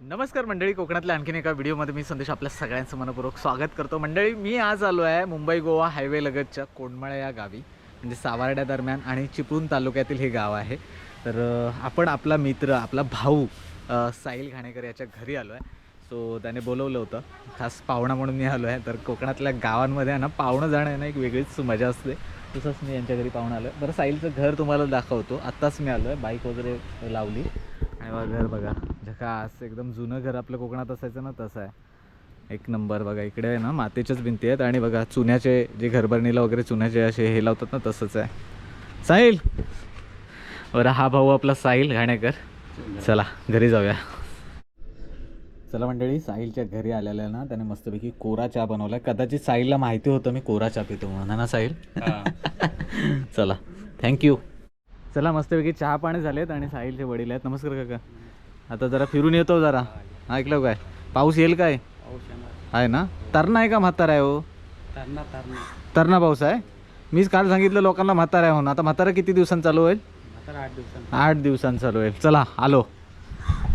नमस्कार मंडळी कोकणातल्या आणखीन एका व्हिडिओमध्ये मी संदेश आपल्या सगळ्यांचं मनपूर्वक स्वागत करतो. मंडळी मी आज आलो आहे मुंबई गोवा हायवे लगतच्या कोंडमळा या गावी म्हणजे सावर्ड्या दरम्यान आणि चिपळूण तालुक्यातील हे गाव आहे. तर आपण आपला मित्र आपला भाऊ साहिल घाणेकर याच्या घरी आलो आहे. सो त्याने बोलवलं होतं खास पाहुणा म्हणून मी आलो आहे. तर कोकणातल्या गावांमध्ये आहे ना पाहुणं जाणं ना एक वेगळीच मजा असते. तसंच मी यांच्या घरी पाहुणं आलो आहे बरं साहिलचं घर तुम्हाला दाखवतो. आत्ताच मी आलो आहे बाईक वगैरे लावली. आणि बघा घर बघा. झकास एकदम जुनं घर आपलं कोकणात असायचं ना तसं आहे. एक नंबर बघा इकडे आहे ना मातीच्याच भिंती आहेत आणि बघा चुन्याचे जे घरभरणीला वगैरे चुन्याचे असे हे लावतात ना तसंच आहे. साहिल! बरं हा भाऊ आपला साहिल घाणेकर. चला घरी जाऊया. चला मंडळी साहिलच्या घरी आलेल्या ना त्याने मस्तपैकी कोरा चहा बनवलाय. कदाचित साहिलला माहिती होतं मी कोरा चहा पितो म्हणून है ना साहिल? चला थँक्यू चला मस्तपैकी चहा पाणी झालेत आणि साहिलचे वडील आहेत. नमस्कार काका. आता जरा फिरून येतो जरा. ऐकलं काय? पाऊस येईल काय? आहे ना? तरणा आहे का म्हातारा आहे हो? तरणा पाऊस आहे? मीच काल सांगितलं लोकांना म्हातारा आहे म्हणून. आता म्हातारा किती दिवसांत चालू होईल? आठ दिवसांनी. चालू होईल. चला आलो.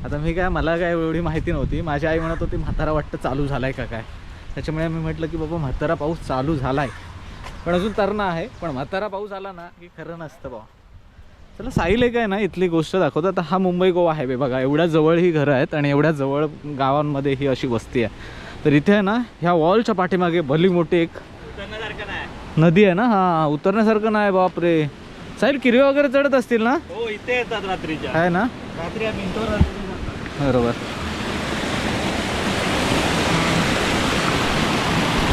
आता मी काय मला काय एवढी माहिती नव्हती. माझी आई म्हणत होती म्हातारा वाटतं चालू झालाय का काय? त्याच्यामुळे मी म्हटलं की बाबा म्हातारा पाऊस चालू झालाय. पण अजून तरणा आहे. पण म्हातारा पाऊस आला ना की खरं नसतं बा चला साईल एक आहे ना इथली गोष्ट दाखवतो. आता हा मुंबई गोवा हायवे बघा एवढ्या जवळ ही घरं आहेत आणि एवढ्या जवळ गावांमध्ये ही अशी वस्ती आहे. तर इथे आहे ना ह्या वॉलच्या पाठीमागे भली मोठी एक नदी आहे ना? हा उतरण्यासारखं नाही बापरे. साईल किरवे वगैरे चढत असतील ना? हो इथे येतात रात्रीच्या. आहे ना? रात्री बरोबर.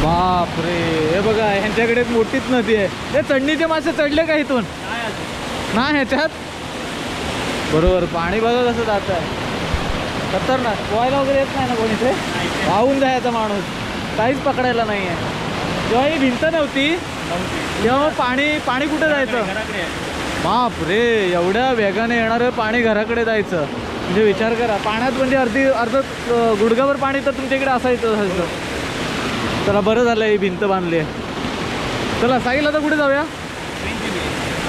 बापरे. हे बघा ह्यांच्याकडे एक मोठीच नदी आहे. हे चढणीचे मासे चढले का इथून? ना ह्याच्यात. बरोबर पाणी बघा कसं जात आहे खतरनाक. पोहायला वगैरे येत नाही ना कोणी ते वाहून जायचा माणूस. काहीच पकडायला नाही आहे. जेव्हा ही भिंत नव्हती तेव्हा पाणी पाणी कुठे जायचं? बाप रे एवढ्या वेगाने येणारं पाणी घराकडे जायचं. म्हणजे विचार करा पाण्यात म्हणजे अर्धी अर्ध गुडघ्यावर पाणी तर तुमच्याकडे असायचं असायचं. चला बरं झालं ही भिंत बांधली आहे. चला साईल आता कुठे जाऊया?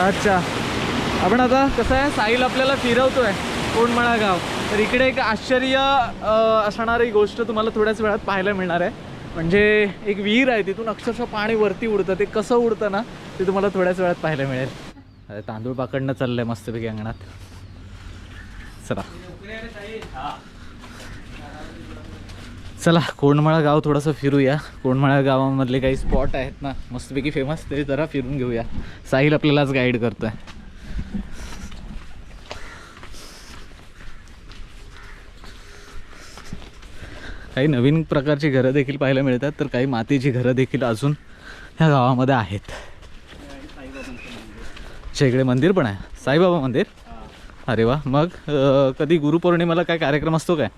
अच्छा. आपण आता कसं आहे साईल आपल्याला फिरवतोय कोंडमळा गाव तर इकडे एक आश्चर्य असणारी गोष्ट तुम्हाला थोड्याच वेळात पाहायला मिळणार आहे. म्हणजे एक विहीर आहे तिथून अक्षरशः पाणी वरती उडतं. ते कसं उडतं ना ते तुम्हाला थोड्याच वेळात पाहायला मिळेल. अरे तांदूळ पाकडणं चाललंय मस्तपैकी अंगणात. चला. चला कोणमळा गाव थोडंसं फिरूया. कोंडमळा गावामधले काही स्पॉट आहेत ना मस्तपैकी फेमस ते जरा फिरून घेऊया. साहिल आपल्यालाच गाईड करतोय. काही नवीन प्रकारची घरं देखील पाहायला मिळतात तर काही मातीची घरं देखील अजून ह्या गावामध्ये आहेत. अच्छा इकडे मंदिर पण आहे. साईबाबा मंदिर? अरे वा मग कधी गुरुपौर्णिमेला काय कार्यक्रम असतो काय?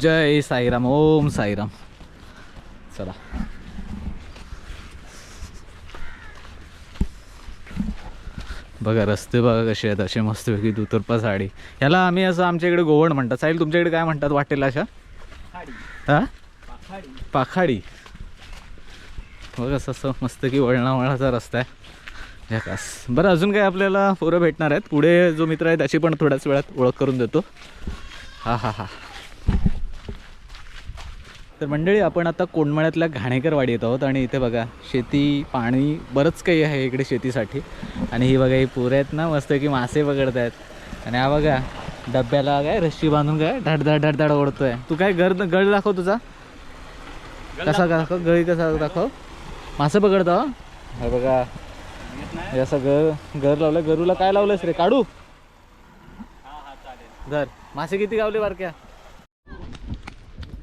जय साईराम ओम साईराम. चला. बघा रस्ते बघा कसे आहेत असे मस्तपैकी दुतर्पा साडी. ह्याला आम्ही असं आमच्या इकडे गोवण म्हणतात. साईल तुमच्याकडे काय म्हणतात? वाटेल अशा? हा पाखाडी. पाखाडी बघ असं असं मस्त की वळणावळाचा रस्ता आहे. झकास बरं अजून काय आपल्याला पोरं भेटणार आहेत? पुढे जो मित्र आहे त्याची पण थोड्याच वेळात ओळख करून देतो. हा हा हा. तर मंडळी आपण आता कोंडमळ्यातल्या घाणेकरवाडी येत आहोत आणि इथे बघा शेती पाणी बरंच काही आहे इकडे शेतीसाठी. आणि ही बघा ही पोरं आहेत ना मस्त की मासे पकडत आहेत आणि हा बघा डब्याला काय रस्सी बांधून काय धड धड धड धड ओढतोय. तू काय गळ गळ दाखव तुझा. कसा दाखव. गळी कसा दाखव. मासे पकडतो हं? हे बघा. हे असं गर घर लावलं गरूला काय लावलंस रे? काढू. हा हा घर मासे किती गावले बारक्या?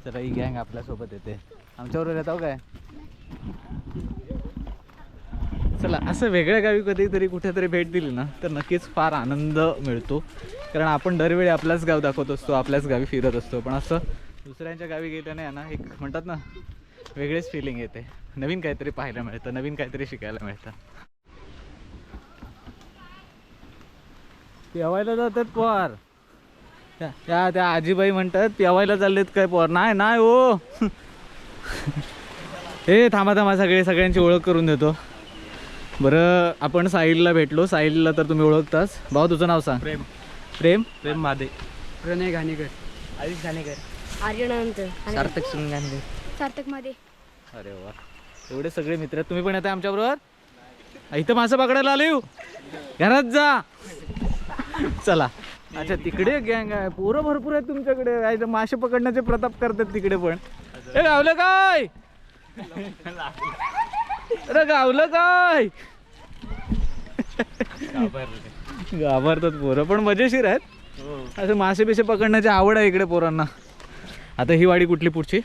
चला ही गँग आपल्यासोबत येते. आमच्याबरोबर येतो काय? चला असं वेगळ्या गावी कधीतरी कुठेतरी भेट दिली ना तर नक्कीच फार आनंद मिळतो. कारण आपण दरवेळी आपलाच गाव दाखवत असतो आपल्याच गावी फिरत असतो. पण असं दुसऱ्यांच्या गावी गेल्याने ना एक म्हणतात ना वेगळेच फिलिंग येते. नवीन काहीतरी पाहायला मिळतं नवीन काहीतरी शिकायला मिळतं. पेवायला जातात पोहार. त्या त्या- त्या आजीबाई म्हणतात पेवायला चाललेत काय पोहार? नाही नाही हो. हे थांबा थांबा सगळे सगळ्यांची ओळख करून देतो. बरं आपण साहिलला भेटलो. साहिलला तर तुम्ही ओळखताच. भाऊ तुझं नाव सांग. प्रेम. प्रेम? प्रेम मादे. प्रणय घाणेकर. आयुष घाणेकर. आर्यनंत सार्थक सुंगांदे सार्थकमध्ये अरे वा. एवढे सगळे मित्र आहेत. तुम्ही पण येता आमच्या बरोबर? इथं मासे पकडायला आले हो. घरात जा. चला. अच्छा तिकडे गँग आहे. पोरं भरपूर आहेत तुमच्याकडे. मासे पकडण्याचे प्रताप करतात तिकडे पण. ए गावलं काय? अरे गावलं काय? घाबरतात पोरं. पण मजेशीर आहेत. असं मासे बिसे पकडण्याची आवड आहे इकडे पोरांना. आता ही वाडी कुठली पुढची?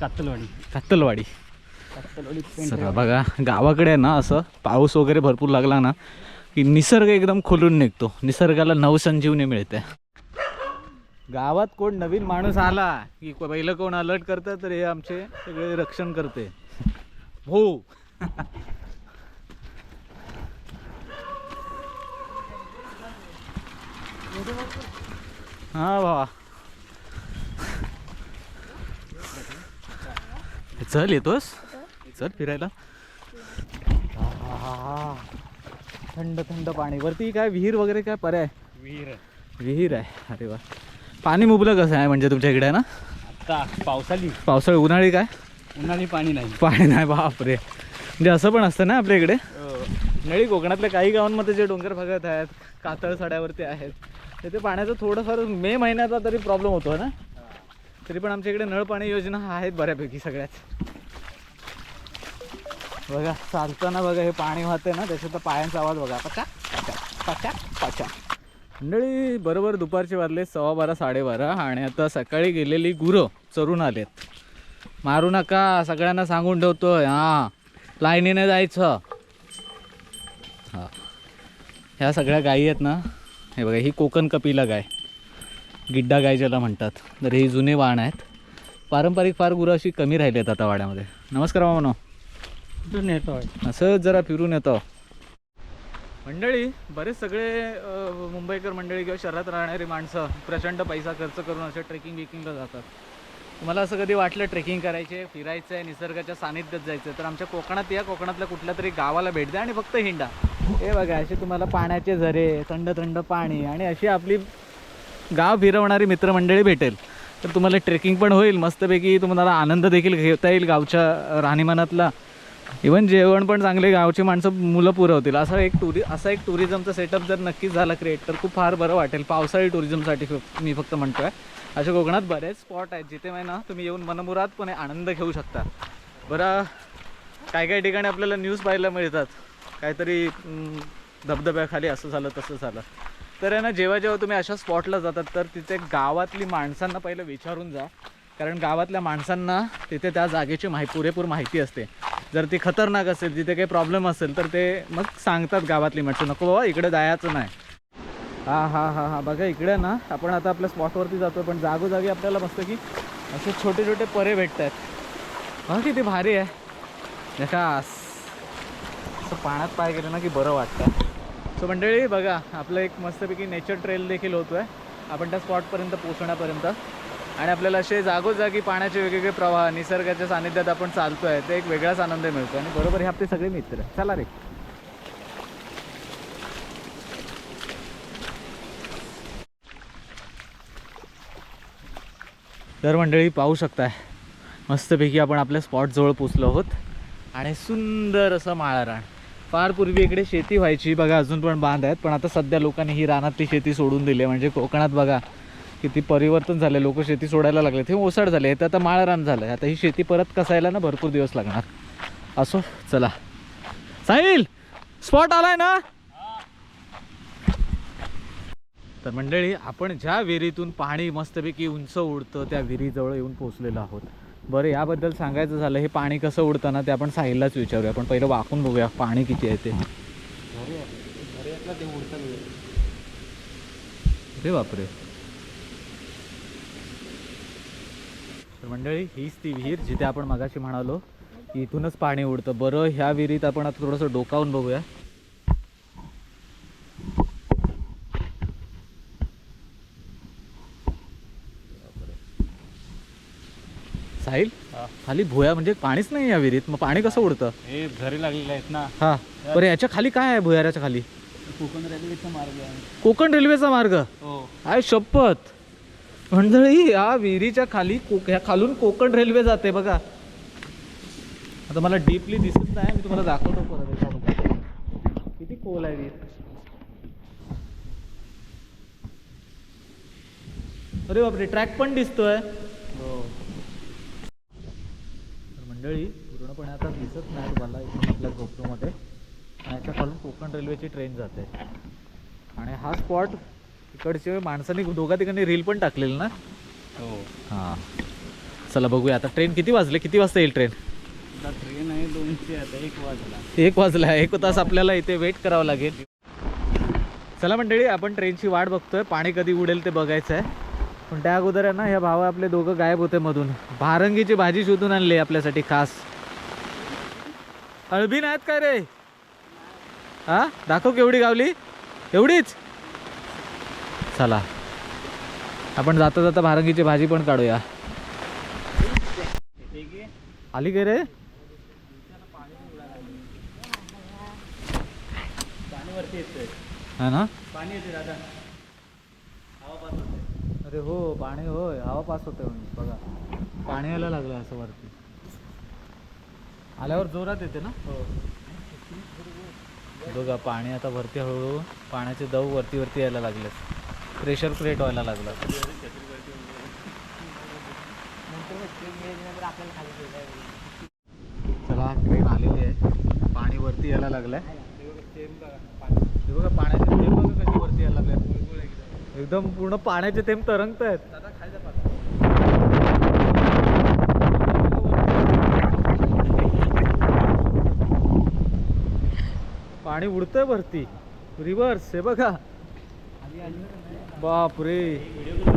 कात्तलवाडी कत्तलवाडी सर बघा गावाकडे ना असं पाऊस वगैरे भरपूर लागला ना की निसर्ग एकदम खोलून निघतो. निसर्गाला नवसंजीवनी मिळते. गावात कोण नवीन माणूस आला की पहिलं कोण अलर्ट करतं तर हे आमचे सगळे रक्षण करते. हो. हा भावा. चल येतोस? चल फिरायला. आहा. थंड थंड पाणी. वरती काय विहीर वगैरे काय पर्याय विहीर विहीर आहे. अरे वा. पाणी मुबलं कसं आहे म्हणजे तुमच्या इकडे आहे ना? आता पावसाली पावसाळी उन्हाळी काय? उन्हाळी पाणी नाही. पाणी नाही बापरे. म्हणजे असं पण असतं ना आपल्या इकडे? नळी कोकणातल्या काही गावांमध्ये जे डोंगर भागात आहेत कातळ सड्यावरती आहेत तिथे पाण्याचं थोडंफार मे महिन्याचा तरी प्रॉब्लेम होतो ना? तरी पण आमच्या इकडे नळ पाणी योजना आहेत बऱ्यापैकी सगळ्यात. बघा चालताना बघा हे पाणी वाहते ना त्याच्यात पायांचा आवाज बघा. पचा पचा पचा. मंडळी बरोबर दुपारचे वाजले सव्वा बारा साडेबारा आणि आता सकाळी गेलेली गुरं चरून आलेत. मारू नका सगळ्यांना सांगून ठेवतोय हां. लाईनीने जायचं. हां. ह्या सगळ्या गायी आहेत ना हे बघा ही कोकण कपिला गाय. गिड्डा गाय ज्याला म्हणतात. तर ही जुने वाण आहेत. पारंपरिक फार गुरं अशी कमी राहिली आहेत आता वाड्यामध्ये. नमस्कार मामा नेतो असं जरा फिरून येतो. मंडळी बरेच सगळे मुंबईकर मंडळी किंवा शहरात राहणारी माणसं प्रचंड पैसा खर्च करून असे ट्रेकिंग बिकिंगला जातात. तुम्हाला असं कधी वाटलं ट्रेकिंग करायचे फिरायचं आहे निसर्गाच्या सानिध्यात जायचं तर आमच्या कोकणात या कोकणातल्या कुठल्या तरी गावाला भेट द्या आणि फक्त हिंडा. हे बघा असे तुम्हाला पाण्याचे झरे थंड थंड पाणी आणि अशी आपली गाव फिरवणारी मित्रमंडळी भेटेल. तर तुम्हाला ट्रेकिंग पण होईल मस्तपैकी तुम्हाला आनंद देखील घेता येईल गावच्या राहणीमानातला. इवन जेवण पण चांगले गावची माणसं मुलं पुरवतील. असं एक टुरि असा एक टुरिझमचा सेटअप जर नक्कीच झाला क्रिएट तर खूप फार बरं वाटेल. पावसाळी टुरिझमसाठी मी फक्त म्हणतो आहे अशा कोकणात बरेच स्पॉट आहेत जिथे माहिती ना तुम्ही येऊन मनमुरादपणे आनंद घेऊ शकता. बरं काय काय ठिकाणी आपल्याला न्यूज पाहायला मिळतात. काहीतरी धबधब्याखाली असं झालं तसं झालं. तर आहे ना जेव्हा जेव्हा तुम्ही अशा स्पॉटला जातात तर तिथे गावातली माणसांना पहिलं विचारून जा. कारण गावातल्या माणसांना तिथे त्या जागेची माहिती पुरेपूर माहिती असते. जर ती खतरनाक असेल तिथे काही प्रॉब्लेम असेल तर ते मग सांगतात गावातली माणसं नको बाबा इकडे जायचं नाही. हा हा हा हा. बघा इकडे ना आपण आता आपल्या स्पॉटवरती जातो पण जागोजागी आपल्याला मस्त की असे छोटे छोटे परे भेटत आहेत हा किती भारी आहे. जकास असं पाण्यात पाय गेलं ना की बरं वाटतं. सो मंडळी बघा आपलं एक मस्तपैकी नेचर ट्रेल देखील होतो आहे आपण त्या स्पॉटपर्यंत पोहोचण्यापर्यंत. आणि आपल्याला असे जागोजागी पाण्याचे वेगवेगळे प्रवाह निसर्गाच्या सानिध्यात आपण चालतो आहे ते एक वेगळाच आनंद मिळतो आणि बरोबर हे आपले सगळे मित्र. आहे. चला रे. तर मंडळी पाहू शकताय. मस्तपैकी आपण आपल्या स्पॉटजवळ पोचलो आहोत. आणि सुंदर असं माळारान फार पूर्वी इकडे शेती व्हायची बघा अजून पण बांध आहेत पण आता सध्या लोकांनी ही रानातली शेती सोडून दिली. आहे म्हणजे कोकणात बघा किती परिवर्तन झाले लोक शेती सोडायला लागले ते ओसाड झाले. तर आता माळरान झालं आता ही शेती परत कसायला ना भरपूर दिवस लागणार. असो चला. साहिल स्पॉट आलाय ना? तर मंडळी आपण ज्या विहिरीतून पाणी मस्तपैकी उंच उडतं त्या विहिरीजवळ येऊन पोहोचलेलो आहोत. बरं याबद्दल सांगायचं झालं हे पाणी कसं उडतं ना ते आपण साहिललाच विचारूया. आपण पहिलं वाकून बघूया पाणी किती आहे ते. अरे बापरे. तर मंडळी हीच ती विहीर जिथे आपण मगाशी म्हणालो की इथूनच पाणी उडतं. बरं ह्या विहिरीत आपण आता थोडंसं डोकावून बघूया. साहिल हा. खाली भुया म्हणजे पाणीच नाही या विहिरीत. मग पाणी कसं उडतं? हे झरे लागलेले आहेत ना. हा. बरं याच्या खाली काय आहे भुयाराच्या खाली? कोकण रेल्वेचा मार्ग आहे. कोकण रेल्वेचा मार्ग? हो. आहे शपथ. मंडळी या विहिरीच्या खाली कोक ह्या खालून कोकण रेल्वे जाते बघा. आता मला डीपली दिसत नाही मी तुम्हाला दाखवतो परत. किती खोल आहे विहीर. अरे बापरे ट्रॅक पण दिसतोय हो तर मंडळी पूर्णपणे आता दिसत नाही तुम्हाला इथून आपल्या गोप्रोमध्ये याच्या खालून कोकण रेल्वेची ट्रेन जाते. आणि हा स्पॉट इकडचे माणसांनी दोघा तिकडे रील पण टाकलेली ना? हो. हां. चला बघूया. आता ट्रेन किती वाजले? किती वाजता येईल ट्रेन? आता ट्रेन आहे दोनशे आता एक वाजला. एक वाजला एक तास आपल्याला इथे वेट करावं लागेल. चला मंडळी आपण ट्रेनची वाट बघतोय. पाणी कधी उडेल ते बघायचं आहे पण त्या अगोदर आहे ना ह्या भावा आपले दोघं गायब होते मधून. भारंगीची भाजी शोधून आणली आपल्यासाठी खास. अळबी नाहीत काय रे? हा? दाखव केवढी गावली? एवढीच? चला. आपण जाता जाता भारंगीची भाजी पण काढूया. आली काय रे? पाणी हा ना? पाणी येते दादा अरे हो पाणी होय. हवा पास होते म्हणजे बघा. पाणी यायला लागलं असं वरती. आल्यावर जोरात येते ना? हो. बघा पाणी आता वरती हळूहळू पाण्याचे दव वरती वरती यायला लागले प्रेशर क्रिएट व्हायला लागलं. चला ट्रेन आलेली आहे. पाणी वरती यायला लागलंय. हे बघा पाण्याचे थेंब कसे वरती यायला लागले एकदम पूर्ण पाण्याचे थेंब तरंगत आहेत पाणी उडतंय वरती. रिव्हर्स हे बघा. बापरे.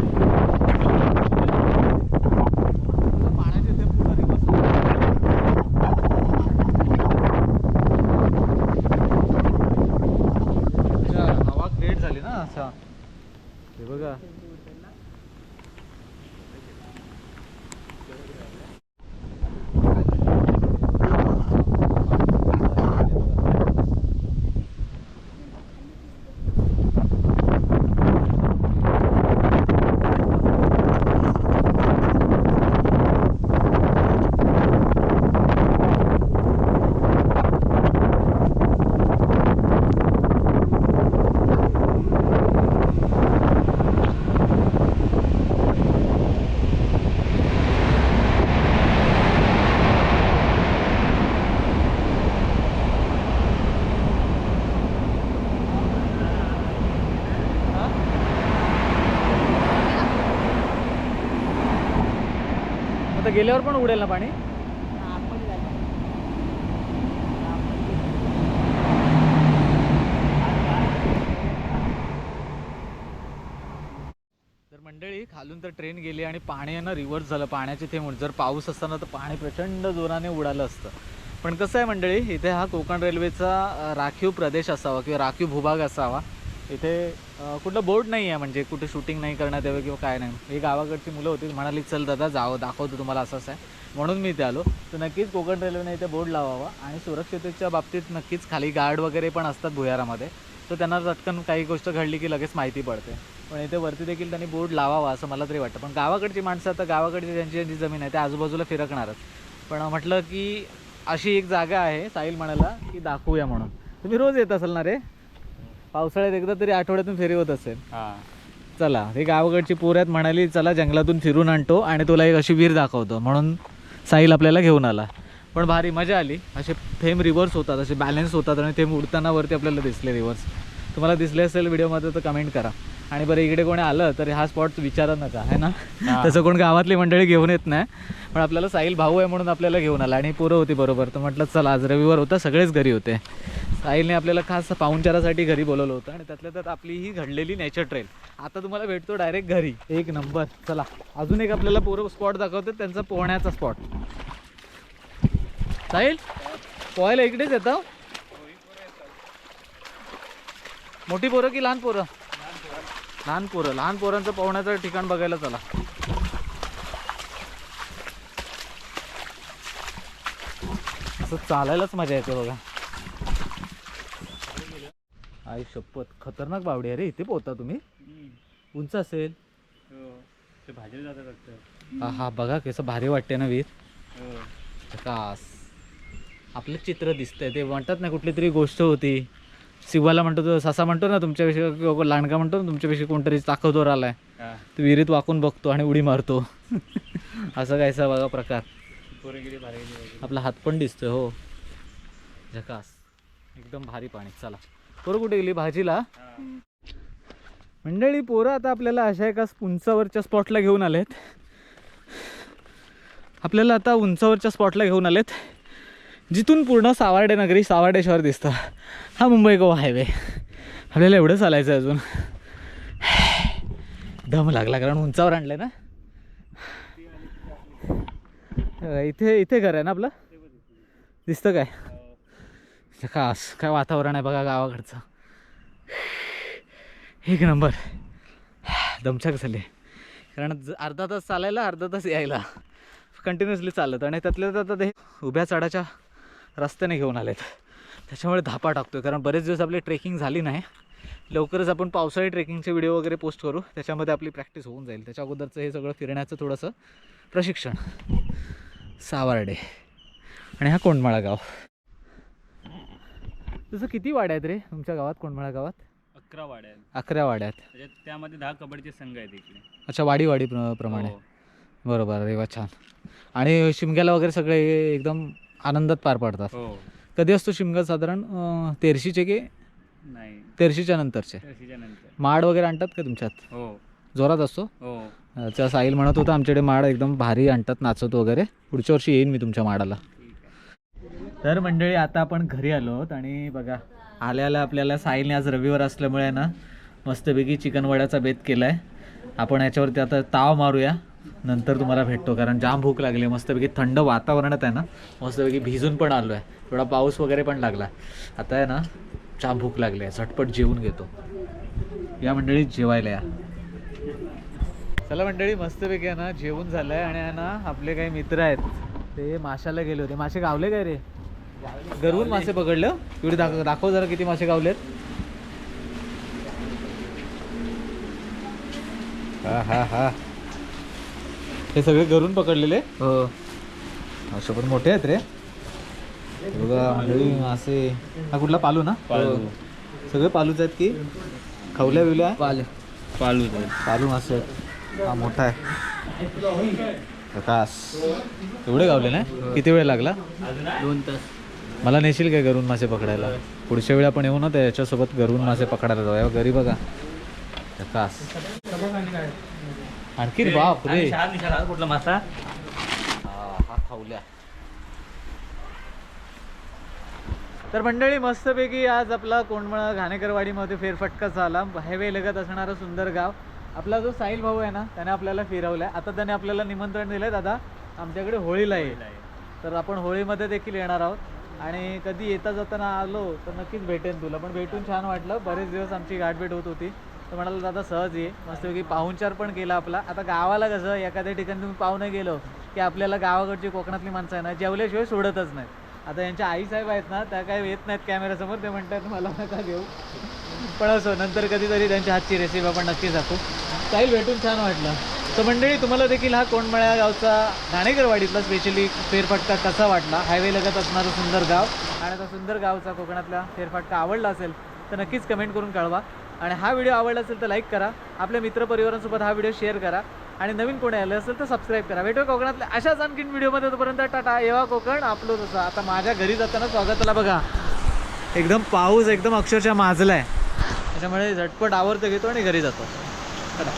गेल्यावर पण उडेल ना पाणी? तर मंडळी खालून तर ट्रेन गेली आणि पाणी आहे ना रिव्हर्स झालं. पाण्याचे थेंब जर पाऊस असताना तर पाणी प्रचंड जोराने उडालं असतं. पण कसं आहे मंडळी इथे हा कोकण रेल्वेचा राखीव प्रदेश असावा किंवा राखीव भूभाग असावा. इथे कुठलं बोर्ड नाही आहे म्हणजे कुठे शूटिंग नाही करण्यात यावं किंवा काय नाही. ही गावाकडची मुलं होती म्हणाली चल दादा जावं दाखवतो तुम्हाला असं आहे. म्हणून मी इथे आलो. तर नक्कीच कोकण रेल्वेने इथे बोर्ड लावावा आणि सुरक्षिततेच्या बाबतीत नक्कीच खाली गार्ड वगैरे पण असतात भुयारामध्ये. तर त्यांना चटकन काही गोष्ट घडली की लगेच माहिती पडते. पण इथे वरती देखील त्यांनी बोर्ड लावावा असं मला तरी वाटतं. पण गावाकडची माणसं आता गावाकडची ज्यांची ज्यांची जमीन आहे त्या आजूबाजूला फिरकणारच. पण म्हटलं की अशी एक जागा आहे साहिल म्हणाला की दाखवूया म्हणून. तुम्ही रोज येत असाल ना रे? पावसाळ्यात एकदा तरी आठवड्यातून फेरी होत असेल. हा. चला हे गावाकडची पोऱ्यात म्हणाली चला जंगलातून फिरून आणतो आणि तुला एक अशी विहीर दाखवतो म्हणून साहिल आपल्याला घेऊन आला. पण भारी मजा आली. असे थेंब रिव्हर्स होतात असे बॅलन्स होतात आणि थेंब उडताना वरती आपल्याला दिसले रिव्हर्स तुम्हाला दिसले असेल व्हिडिओमध्ये तर कमेंट करा. आणि बरं इकडे कोणी आलं तर हा स्पॉट विचारा नका आहे ना? हा. तसं कोण गावातली मंडळी घेऊन येत नाही. पण आपल्याला साहिल भाऊ आहे म्हणून आपल्याला घेऊन आला आणि पोरं होती बरोबर. तर म्हटलं चला आज रविवार होता सगळेच घरी होते. साहिलने आपल्याला खास पाहुणचारासाठी घरी बोलवलं होतं आणि त्यातल्या त्यात आपली ही घडलेली नेचर ट्रेल आता तुम्हाला भेटतो डायरेक्ट घरी. एक नंबर चला. अजून एक आपल्याला पोरं स्पॉट दाखवते त्यांचा पोहण्याचा स्पॉट साहिल पोहायला इकडेच येतं? मोठी पोरं की लहान पोरं? लहान पोरं लहान पोरांचं पोहण्याचं ठिकाण बघायला चला. असं चालायलाच मजा येते बघा. आई शपथ खतरनाक बावडी आहे रे इथे पोहता तुम्ही? उंच असेल. हो ते जातात हा हा बघा कसं भारी वाटते ना वीर. हो. आपलं चित्र दिसतंय ते म्हणतात ना कुठली तरी गोष्ट होती. शिवाला म्हणतो तो ससा म्हणतो ना तुमच्याविषयी किंवा लांडगा म्हणतो ना तुमच्याविषयी कोणतरी ताकदवर आलाय. तो विहिरीत वाकून बघतो आणि उडी मारतो. असं कायचा बघा प्रकार. आपला हात पण दिसतोय हो. झकास. एकदम भारी पाणी. चला. पोरं कुठे गेली? भाजीला. मंडळी पोरं आता आपल्याला अशा एका उंचावरच्या स्पॉटला घेऊन आलेत. आपल्याला आता उंचावरच्या स्पॉटला घेऊन आलेत. जिथून पूर्ण सावर्डे नगरी सावर्डे शहर दिसतं. हा मुंबई गोवा हायवे आपल्याला एवढं चालायचं आहे अजून. दम लागला कारण उंचावर आणलं आहे ना इथे इथे घर आहे ना आपलं? दिसतं काय? खास काय वातावरण आहे बघा गावाकडचं. एक नंबर. दमछाक झाली. कारण ज- अर्धा तास चालायला अर्धा तास यायला. कंटिन्युअसली चालत आणि त्यातल्या त्यात ते उभ्या चढाच्या रस्त्याने घेऊन आलेत. त्याच्यामुळे धापा टाकतोय. कारण बरेच दिवस आपली ट्रेकिंग झाली नाही. लवकरच आपण पावसाळी ट्रेकिंगचे व्हिडिओ वगैरे पोस्ट करू. त्याच्यामध्ये आपली प्रॅक्टिस होऊन जाईल. त्याच्या अगोदरचं हे सगळं फिरण्याचं थोडंसं प्रशिक्षण. सावर्डे आणि हा कोंडमाळा गाव. तसं किती वाड्या आहेत रे? तुमच्या गावात कोंडमाळा गावात? अकरा वाड्या आहेत. अकरा वाड्या आहेत. त्याच्यात त्यामध्ये दहा कबड्डीचे संघ आहेत इकडे. अच्छा वाडी वाडी प्र- प्रमाणे. हो. बरोबर अरे वा छान. आणि शिमग्याला वगैरे सगळे एकदम आनंदात पार पडतात. हो. कधी असतो शिमगा साधारण अं, तेरशीचे की नाही. तेरशीच्या नंतरचे? नंतर. माड वगैरे आणतात का तुमच्यात? हो. जोरात असतो? हो. त्या साहिल म्हणत होता आमच्याकडे माड एकदम भारी आणतात नाचत वगैरे. पुढच्या वर्षी येईन मी तुमच्या माडाला. तर मंडळी आता आपण घरी आलो आहोत आणि बघा आल्याला आपल्याला साहिलने आज रविवार असल्यामुळे ना मस्तपैकी चिकन वड्याचा बेत केला आहे आपण याच्यावरती आता ताव मारूया. नंतर तुम्हाला भेटतो कारण जाम भूक लागली आहे मस्तपैकी थंड वातावरणात आहे ना मस्तपैकी भिजून पण आलो आहे थोडा पाऊस वगैरे पण लागला. आता आहे ना जाम भूक लागली आहे. झटपट जेवून घेतो. या मंडळीत जेवायला या. चला मंडळी मस्तपैकी आहे ना जेवून झालं आहे आणि आहे ना आपले काही मित्र आहेत. ते माशाला गेले होते. मासे गावले काय रे? गरवून मासे पकडले हो? एवढे दाखव दाखव जरा किती मासे गावलेत. हा हा हा. हे सगळे गरून पकडलेले. हो. असे पण मोठे आहेत रे. हे बघा मंडळी मासे हा कुठला पालू ना? पालू. सगळे पालूच आहेत की? खवल्या बिवल्या? पाल. पालू पालू मासे आहेत. हा मोठा आहे. प्रकाश. एवढे गावले ना? किती वेळ लागला? दोन तास. मला नेशील काय गरुण मासे पकडायला? पुढच्या वेळी आपण येऊ ना तर याच्यासोबत गरुण मासे पकडायला जाऊया. घरी बघा. प्रकाश. आणखी बाप रे कुठला मासा? हा खावल्या तर मंडळी मस्तपैकी आज आपला कोंडमळा घाणेकरवाडीमध्ये फेरफटका झाला. हायवे लगत असणारं सुंदर गाव. आपला जो साहिल भाऊ आहे ना त्याने आपल्याला फिरवलाय. आता त्याने आपल्याला निमंत्रण दिलंय दादा आमच्याकडे होळीला ये तर आपण होळीमध्ये देखील येणार आहोत. आणि कधी येता जाताना आलो तर नक्कीच भेटेन तुला. पण भेटून छान वाटलं. बरेच दिवस आमची गाठभेट होत होती. तर म्हणाला दादा सहज ये. मस्तपैकी पाहुणचार पण केला आपला. आता गावाला कसं एखाद्या ठिकाणी तुम्ही पाहुणे गेलो की आपल्याला गावाकडची कोकणातली माणसं आहे ना जेवल्याशिवाय सोडतच नाहीत. आता यांच्या आईसाहेब आहेत ना त्या काय येत नाहीत कॅमेऱ्यासमोर ते म्हणतात मला नका घेऊ. पण असो नंतर कधीतरी त्यांच्या हातची रेसिपी आपण नक्की जातो. काही भेटून छान वाटलं. तर मंडळी तुम्हाला देखील हा कोंडमळ्या गावचा घाणेकरवाडीतला स्पेशली फेरफटका कसा वाटला? हायवे लगत असणारं सुंदर गाव. आणि त्या सुंदर गावचा कोकणातला फेरफटका आवडला असेल तर नक्कीच कमेंट करून कळवा. आणि हा व्हिडिओ आवडला असेल तर लाईक करा. आपल्या मित्रपरिवारांसोबत हा व्हिडिओ शेअर करा. आणि नवीन कोणी आलं असेल तर सबस्क्राईब करा. भेटू कोकणातल्या अशाच आणखीन व्हिडिओमध्ये. तोपर्यंत टाटा. येवा कोकण. आपलो तसं आता माझ्या घरी जाताना स्वागताला बघा. एकदम पाऊस एकदम अक्षरशः माजला आहे त्याच्यामुळे झटपट आवरतं घेतो आणि घरी जातो. टाटा